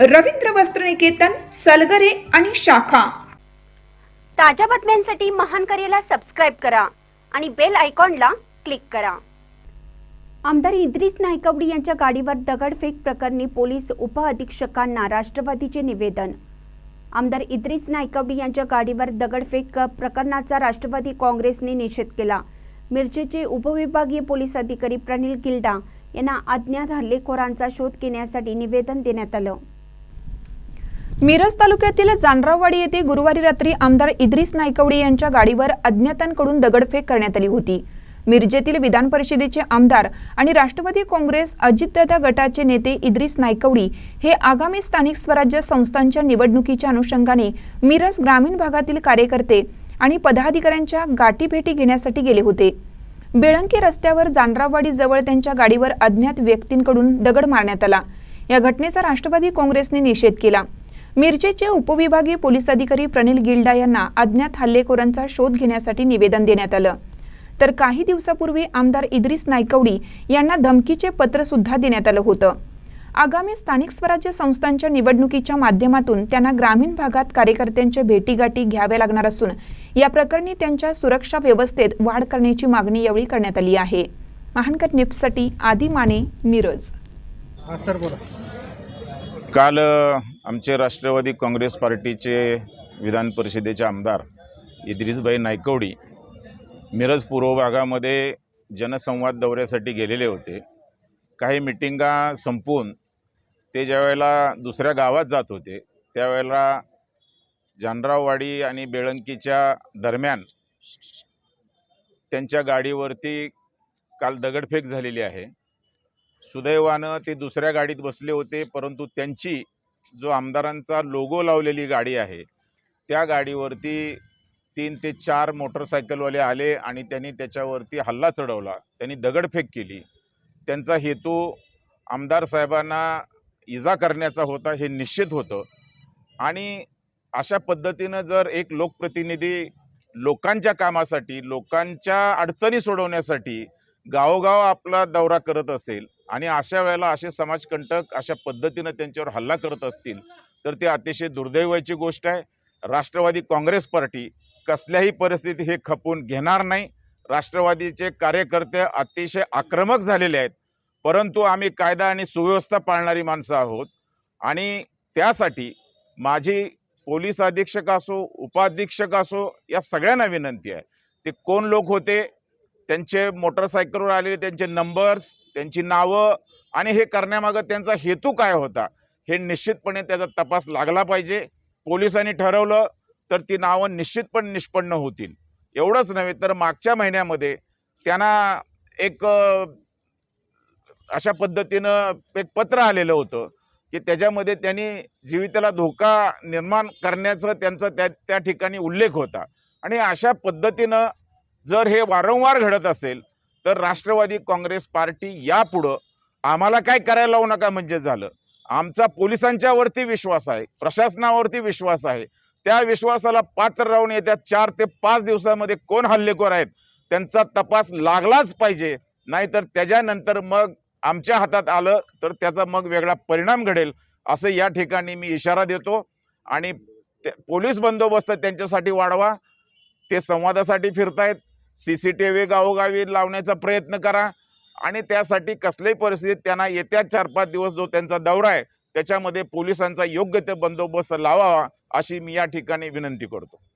रवींद्र वस्त्रनिकेतन सलगरे आणि शाखा. ताज्या बातम्यांसाठी महान करेला सबस्क्राईब करा आणि बेल आयकॉनला क्लिक करा. आमदार इद्रिस नायकवडी यांच्या गाडीवर दगडफेक प्रकरणी पोलीस उपअधीक्षकांना राष्ट्रवादीचे निवेदन. आमदार इद्रिस नायकवडी यांच्या गाडीवर दगडफेक प्रकरणाचा राष्ट्रवादी काँग्रेसने निषेध केला. मिरजेचे उपविभागीय पोलीस अधिकारी प्रणिल गिल्डा यांना अज्ञात हल्लेखोरांचा शोध घेण्यासाठी निवेदन देण्यात आलं. मिरज तालुक्यातील जानराववाडी येथे गुरुवारी रात्री आमदार इद्रिस नायकवडी यांच्या गाडीवर अज्ञातांकडून दगडफेक करण्यात आली होती. मिरजेतील विधान परिषदेचे आमदार आणि राष्ट्रवादी काँग्रेस अजितदादा गटाचे नेते इद्रिस नायकवडी हे आगामी स्थानिक स्वराज्य संस्थांच्या निवडणुकीच्या अनुषंगाने मिरज ग्रामीण भागातील कार्यकर्ते आणि पदाधिकाऱ्यांच्या गाठीभेटी घेण्यासाठी गेले होते. बेळंकी रस्त्यावर जानराववाडी जवळ त्यांच्या गाडीवर अज्ञात व्यक्तींकडून दगड मारण्यात आला. या घटनेचा राष्ट्रवादी काँग्रेसने निषेध केला. मिरजेचे उपविभागीय पोलीस अधिकारी प्रणिल गिल्डा यांना अज्ञात हल्लेखोरांचा शोध घेण्यासाठी निवेदन देण्यात आलं. तर काही दिवसापूर्वी आमदार इद्रिस नायकवडी यांना धमकीचे पत्र सुद्धा देण्यात आलं होतं. आगामी स्थानिक स्वराज्य संस्थांच्या निवडणुकीच्या माध्यमातून त्यांना ग्रामीण भागात कार्यकर्त्यांच्या भेटीगाठी घ्याव्या लागणार असून या प्रकरणी त्यांच्या सुरक्षा व्यवस्थेत वाढ करण्याची मागणी यावेळी करण्यात आली आहे. महानकर निप्ससाठी आदी माने मिरज सर बोला. काल आमचे राष्ट्रवादी काँग्रेस पार्टीचे विधान परिषदेचे आमदार इद्रिसभाई नायकवडी मिरज पूर्व भागामध्ये जनसंवाद दौऱ्यासाठी गेलेले होते. काही मिटिंगा संपवून ते ज्यावेळेला दुसऱ्या गावात जात होते त्यावेळेला जानराववाडी आणि बेळंकीच्या दरम्यान त्यांच्या गाडीवरती काल दगडफेक झालेली आहे. सुदैवानं ते दुसऱ्या गाडीत बसले होते परंतु त्यांची जो आमदारांचा लोगो लावलेली गाडी आहे त्या गाडीवरती तीन ते चार मोटरसायकलवाले आले आणि त्यांनी त्याच्यावरती हल्ला चढवला. त्यांनी दगडफेक केली. त्यांचा हेतू आमदार साहेबांना इजा करण्याचा होता हे निश्चित होतं. आणि अशा पद्धतीनं जर एक लोकप्रतिनिधी लोकांच्या कामासाठी लोकांच्या अडचणी सोडवण्यासाठी गावोगाव आपला दौरा करत असेल आणि अशा वेळेला असे समाजकंटक अशा पद्धतीनं त्यांच्यावर हल्ला करत असतील तर ते अतिशय दुर्दैवाची गोष्ट आहे. राष्ट्रवादी काँग्रेस पार्टी कसल्याही परिस्थिती हे खपून घेणार नाही. राष्ट्रवादीचे कार्यकर्ते अतिशय आक्रमक झालेले आहेत. परंतु आम्ही कायदा आणि सुव्यवस्था पाळणारी माणसं आहोत. आणि त्यासाठी माझी पोलीस अधीक्षक असो उपाधीक्षक असो या सगळ्यांना विनंती आहे. ते कोण लोक होते त्यांचे मोटरसायकलवर आलेले त्यांचे नंबर्स त्यांची नावं आणि हे करण्यामागं त्यांचा हेतू काय होता हे निश्चितपणे त्याचा तपास लागला पाहिजे. पोलिसांनी ठरवलं तर ती नावं निश्चितपणे निष्पन्न होतील. एवढंच नव्हे तर मागच्या महिन्यामध्ये त्यांना एक अशा पद्धतीनं एक पत्र आलेलं होतं की त्याच्यामध्ये त्यांनी जीविताला धोका निर्माण करण्याचं त्यांचा त्या त्या ठिकाणी उल्लेख होता. आणि अशा पद्धतीनं जर हे वारंवार घडत असेल तर राष्ट्रवादी काँग्रेस पार्टी यापुढं आम्हाला काय करायला लावू नका म्हणजे झालं. आमचा पोलिसांच्यावरती विश्वास आहे प्रशासनावरती विश्वास आहे. त्या विश्वासाला पात्र राहून येत्या चार ते पाच दिवसामध्ये कोण हल्लेखोर आहेत त्यांचा तपास लागलाच पाहिजे. नाहीतर त्याच्यानंतर मग आमच्या हातात आलं तर त्याचा मग वेगळा परिणाम घडेल असं या ठिकाणी मी इशारा देतो. आणि पोलीस बंदोबस्त त्यांच्यासाठी वाढवा ते संवादासाठी फिरतायत. सी सी टी व्ही गावोगावी लावण्याचा प्रयत्न करा. आणि त्यासाठी कसल्याही परिस्थितीत त्यांना येत्या चार पाच दिवस जो त्यांचा दौरा आहे त्याच्यामध्ये पोलिसांचा योग्य ते बंदोबस्त लावावा अशी मी या ठिकाणी विनंती करतो.